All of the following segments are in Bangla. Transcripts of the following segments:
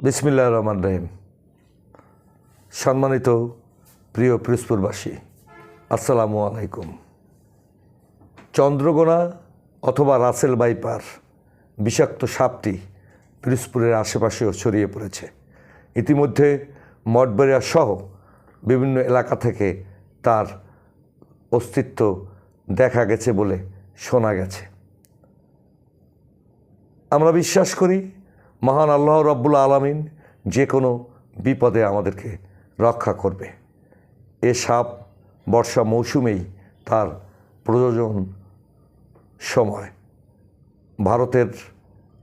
বিসমিল্লা রহমান রহিম। সম্মানিত প্রিয় পিরোজপুরবাসী, আসসালামু আলাইকুম। চন্দ্রগোনা অথবা রাসেল বাইপার বিষাক্ত সাপটি পিরোজপুরের আশেপাশেও ছড়িয়ে পড়েছে। ইতিমধ্যে মঠবেড়িয়া সহ বিভিন্ন এলাকা থেকে তার অস্তিত্ব দেখা গেছে বলে শোনা গেছে। আমরা বিশ্বাস করি মহান আল্লাহ রব্বুল আলমিন যে কোনো বিপদে আমাদেরকে রক্ষা করবে। এ সাপ বর্ষা মৌসুমেই তার প্রয়োজন সময়। ভারতের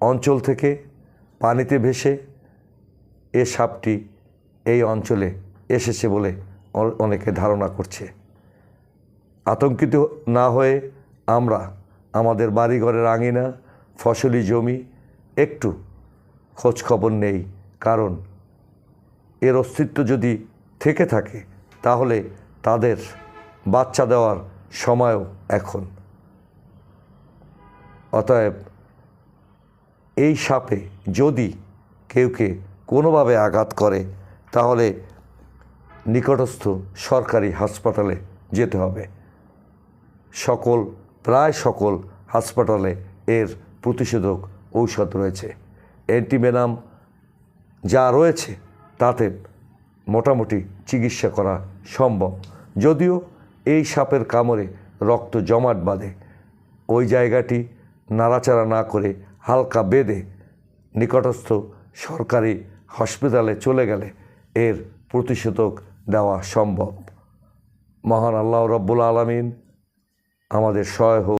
অঞ্চল থেকে পানিতে ভেসে এ সাপটি এই অঞ্চলে এসেছে বলে অনেকে ধারণা করছে। আতঙ্কিত না হয়ে আমরা আমাদের বাড়িঘরের আঙিনা, ফসলি জমি একটু খোঁজ খবর নেই। কারণ এর অস্তিত্ব যদি থেকে থাকে, তাহলে তাদের বাচ্চা দেওয়ার সময়ও এখন। অতএব এই সাপে যদি কেউকে কোনোভাবে আঘাত করে, তাহলে নিকটস্থ সরকারি হাসপাতালে যেতে হবে। সকল, প্রায় সকল হাসপাতালে এর প্রতিষেধক ঔষধ রয়েছে। অ্যান্টিভেনাম যা রয়েছে তাতে মোটামুটি চিকিৎসা করা সম্ভব। যদিও এই সাপের কামড়ে রক্ত জমাট বাঁধে। ওই জায়গাটি নাড়াচাড়া না করে হালকা বেঁধে নিকটস্থ সরকারি হসপিটালে চলে গেলে এর প্রতিষেধক দেওয়া সম্ভব। মহান আল্লাহ রব্বুল আলমিন আমাদের সহায় হোক।